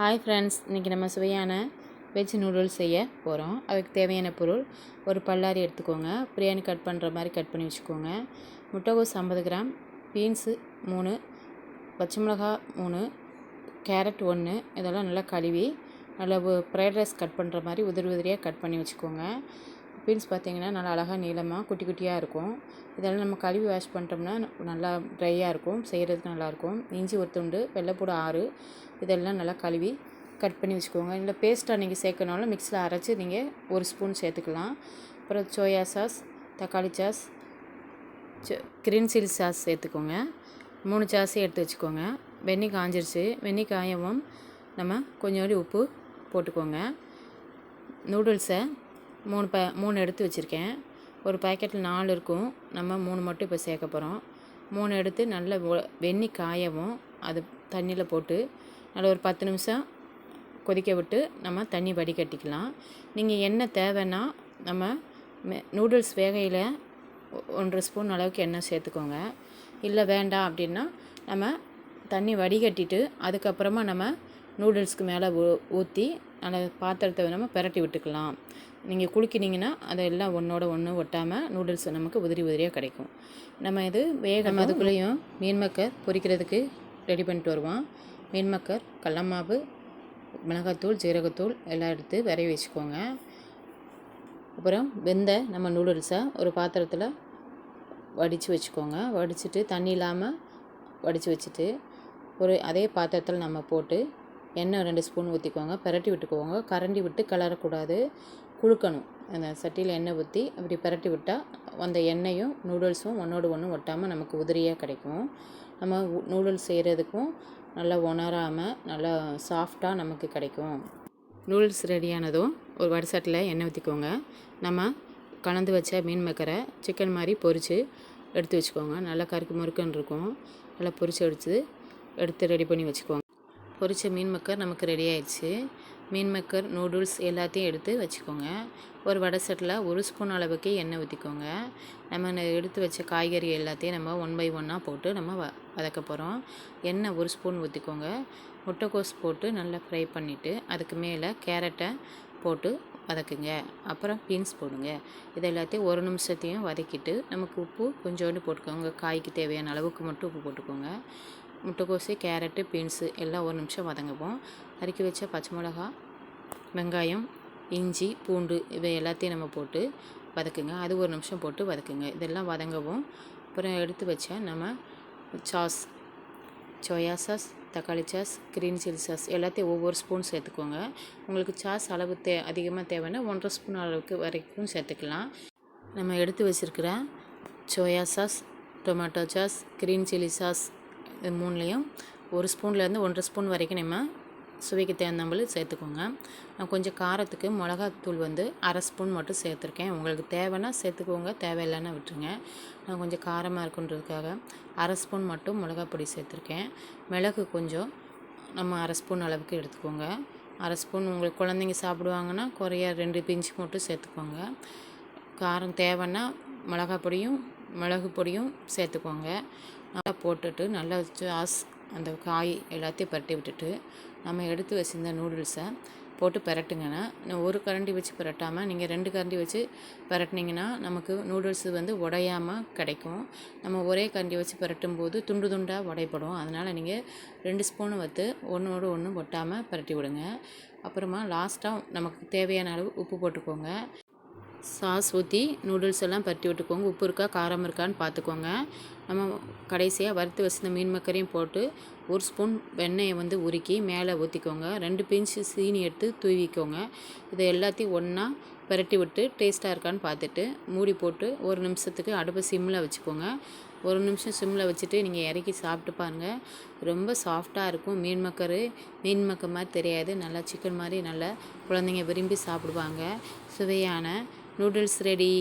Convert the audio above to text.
Hi friends இன்றைக்கி நம்ம சுவையான வெஜ் நூடுல்ஸ் செய்ய போகிறோம் அதுக்கு தேவையான பொருள் ஒரு பல்லாரி எடுத்துக்கோங்க. பிரியாணி கட் பண்ணுற மாதிரி கட் பண்ணி வச்சுக்கோங்க. முட்டைகோஸ் ஐம்பது கிராம் பீன்ஸு மூணு பச்சை மிளகா மூணு கேரட் ஒன்று இதெல்லாம் நல்லா கழுவி நல்லா ஃப்ரைட் ரைஸ் கட் பண்ணுற மாதிரி உதிரி உதிரியாக கட் பண்ணி வச்சுக்கோங்க. பீன்ஸ் பார்த்திங்கன்னா நல்லா அழகாக நீளமாக குட்டி குட்டியாக இருக்கும். இதெல்லாம் நம்ம கழுவி வாஷ் பண்ணிட்டோம்னா நல்லா ட்ரையாக இருக்கும். செய்கிறதுக்கு நல்லாயிருக்கும் இஞ்சி ஒரு துண்டு வெள்ளைப்பூடு ஆறு. இதெல்லாம் நல்லா கழுவி கட் பண்ணி வச்சுக்கோங்க. இல்லை பேஸ்ட்டாக நீங்கள் சேர்க்கனாலும் மிக்ஸியில் அரைச்சி நீங்கள் ஒரு ஸ்பூன் சேர்த்துக்கலாம். அப்புறம் சோயா சாஸ் தக்காளி சாஸ் கிரீன் சில்லி சாஸ் சேர்த்துக்கோங்க. மூணு சாஸையும் எடுத்து வச்சுக்கோங்க. வெண்ணி காஞ்சிருச்சு. வெண்ணி காயவும் நம்ம கொஞ்சோண்டு உப்பு போட்டுக்கோங்க. நூடுல்ஸை மூணு ப மூணு எடுத்து வச்சுருக்கேன். ஒரு பேக்கெட்டில் நாலு இருக்கும். நம்ம மூணு மட்டும் இப்போ சேர்க்க போகிறோம் மூணு எடுத்து நல்ல வெந்நி காயவும் அது தண்ணியில் போட்டு நல்ல ஒரு பத்து நிமிஷம் கொதிக்க விட்டு நம்ம தண்ணி வடிகட்டிக்கலாம் நீங்கள் என்ன தேவைன்னா நம்ம நூடுல்ஸ் வேகையில் ஒன்றரை ஸ்பூன் அளவுக்கு எண்ணெய் சேர்த்துக்கோங்க. இல்லை வேண்டாம் அப்படின்னா நம்ம தண்ணி வடிகட்டிட்டு அதுக்கப்புறமா நம்ம நூடுல்ஸ்க்கு மேலே ஊ ஊற்றி அந்த பாத்திரத்தை நம்ம பிரட்டி விட்டுக்கலாம். நீங்கள் குளிக்கினீங்கன்னா அதெல்லாம் ஒன்றோட ஒன்று ஒட்டாமல் நூடுல்ஸ் நமக்கு உதிரி உதிரியாக கிடைக்கும். நம்ம இது வேகம் அதுக்குள்ளேயும் மீன் மக்கர் பொரிக்கிறதுக்கு ரெடி பண்ணிட்டு வருவோம். மீன் மக்கர் கடலமாவு மிளகாத்தூள் ஜீரகத்தூள் எல்லாம் எடுத்து விரைய வச்சுக்கோங்க. அப்புறம் வெந்த நம்ம நூடுல்ஸை ஒரு பாத்திரத்தில் வடித்து வச்சுக்கோங்க. வடிச்சிட்டு தண்ணி இல்லாமல் வடித்து வச்சுட்டு ஒரு அதே பாத்திரத்தில் நம்ம போட்டு எண்ணெய் ரெண்டு ஸ்பூன் ஊற்றிக்கோங்க பெரட்டி விட்டுக்கோங்க. கரண்டி விட்டு கிளறக்கூடாது. குழுக்கணும் அந்த சட்டியில் எண்ணெய் ஊற்றி அப்படி பெரட்டி விட்டால் அந்த எண்ணெயும் நூடுல்ஸும் ஒன்றோடு ஒன்று ஒட்டாமல் நமக்கு உதிரியாக கிடைக்கும். நம்ம நூடுல்ஸ் செய்கிறதுக்கும் நல்லா உணராமல் நல்லா சாஃப்டாக நமக்கு கிடைக்கும். நூடுல்ஸ் ரெடியானதும் ஒரு வடசட்டில் எண்ணெய் ஊற்றிக்கோங்க நம்ம கலந்து வச்ச மீன் மக்கரை சிக்கன் மாதிரி பொரித்து எடுத்து வச்சுக்கோங்க. நல்லா கருக்கு முறுக்குன்னு இருக்கும். நல்லா பொரித்து எடுத்து எடுத்து ரெடி பண்ணி வச்சுக்கோங்க. பொரித்த மீன் மக்கர் நமக்கு ரெடி ஆயிடுச்சு. மீன் மக்கர் நூடுல்ஸ் எல்லாத்தையும் எடுத்து வச்சுக்கோங்க. ஒரு வடை செட்டில் ஒரு ஸ்பூன் அளவுக்கு எண்ணெய் ஊற்றிக்கோங்க நம்ம எடுத்து வச்ச காய்கறி எல்லாத்தையும் நம்ம ஒன் பை ஒன்னாக போட்டு நம்ம வ வதக்க போகிறோம் எண்ணெய் ஒரு ஸ்பூன் ஊற்றிக்கோங்க முட்டைக்கோஸ் போட்டு நல்லா ஃப்ரை பண்ணிவிட்டு அதுக்கு மேலே கேரட்டை போட்டு வதக்குங்க. அப்புறம் பீன்ஸ் போடுங்க. இது எல்லாத்தையும் ஒரு நிமிஷத்தையும் வதக்கிட்டு நமக்கு உப்பு கொஞ்சோண்டு போட்டுக்கோங்க. காய்க்கு தேவையான அளவுக்கு மட்டும் உப்பு போட்டுக்கோங்க. முட்டைக்கோசு கேரட்டு பீன்ஸு எல்லாம் ஒரு நிமிஷம் வதங்குவோம். நறுக்கி வச்ச பச்சை மிளகா வெங்காயம் இஞ்சி பூண்டு இவை எல்லாத்தையும் நம்ம போட்டு வதக்குங்க. அது ஒரு நிமிஷம் போட்டு வதக்குங்க. இதெல்லாம் வதங்கவும். அப்புறம் எடுத்து வச்ச நம்ம சாஸ் சோயா சாஸ் தக்காளி சாஸ் க்ரீன் சில்லி சாஸ் எல்லாத்தையும் ஒவ்வொரு ஸ்பூன் சேர்த்துக்கோங்க. உங்களுக்கு சாஸ் அளவு தே அதிகமாக தேவைன்னா ஒன்றரை ஸ்பூன் அளவுக்கு வரைக்கும் சேர்த்துக்கலாம். நம்ம எடுத்து வச்சுருக்கிற soya sauce tomato sauce green chilli sauce இது மூணுலேயும் ஒரு ஸ்பூன்லேருந்து ஒன்றரை ஸ்பூன் வரைக்கும் நம்ம சுவைக்கு தகுந்தம்பள் சேர்த்துக்கோங்க. நான் கொஞ்சம் காரத்துக்கு மிளகாத்தூள் வந்து அரை ஸ்பூன் மட்டும் சேர்த்துருக்கேன். உங்களுக்கு தேவைன்னா சேர்த்துக்கோங்க தேவையில்லைன்னா விட்டுருங்க. நான் கொஞ்சம் காரமாக இருக்குன்றதுக்காக அரை ஸ்பூன் மட்டும் மிளகா பொடி சேர்த்துருக்கேன். மிளகு கொஞ்சம் நம்ம அரை ஸ்பூன் அளவுக்கு எடுத்துக்கோங்க. அரை ஸ்பூன் உங்களுக்கு குழந்தைங்க சாப்பிடுவாங்கன்னா குறைய ரெண்டு பிஞ்சு மட்டும் சேர்த்துக்கோங்க. காரம் தேவைன்னா மிளகா பொடியும் மிளகு பொடியும் சேர்த்துக்கோங்க. நல்லா போட்டுட்டு நல்லா சாஸ் அந்த காய் எல்லாத்தையும் பரட்டி விட்டுட்டு நம்ம எடுத்து வச்சுருந்த நூடுல்ஸை போட்டு பரட்டுங்கன்னா ஒரு கரண்டி வச்சு பரட்டாமல் நீங்கள் ரெண்டு கரண்டி வச்சு பரட்டினீங்கன்னா நமக்கு நூடுல்ஸ் வந்து உடையாமல் கிடைக்கும். நம்ம ஒரே கரண்டி வச்சு பரட்டும் போது துண்டு துண்டாக உடைப்படும். அதனால் நீங்கள் ரெண்டு ஸ்பூனு வத்து ஒன்றோடு ஒன்று ஒட்டாமல் பரட்டி விடுங்க. அப்புறமா லாஸ்ட்டாக நமக்கு தேவையான அளவு உப்பு போட்டுக்கோங்க. சாஸ் ஊற்றி நூடுல்ஸ் எல்லாம் பரட்டி விட்டுக்கோங்க. உப்பு இருக்கா காரம் இருக்கான்னு பார்த்துக்கோங்க. நம்ம கடைசியாக வறுத்து வச்சிருந்த மீன் மக்கரையும் போட்டு ஒரு ஸ்பூன் வெண்ணெயை வந்து உருக்கி மேலே ஊற்றிக்கோங்க ரெண்டு பிஞ்சு சீனி எடுத்து தூவிக்கோங்க. இதை எல்லாத்தையும் ஒன்றா பரட்டி விட்டு டேஸ்ட்டாக இருக்கான்னு பார்த்துட்டு மூடி போட்டு ஒரு நிமிஷத்துக்கு அடுப்பை சிம்மில் வச்சுக்கோங்க. ஒரு நிமிஷம் சிம்மில் வச்சுட்டு நீங்கள் இறக்கி சாப்பிட்டு பாருங்கள் ரொம்ப சாஃப்டாக இருக்கும். மீன் மக்கரு மீன் மக்க மாதிரி தெரியாது. நல்லா சிக்கன் மாதிரி நல்லா குழந்தைங்க விரும்பி சாப்பிடுவாங்க. சுவையான நூடுல்ஸ் ரெடி.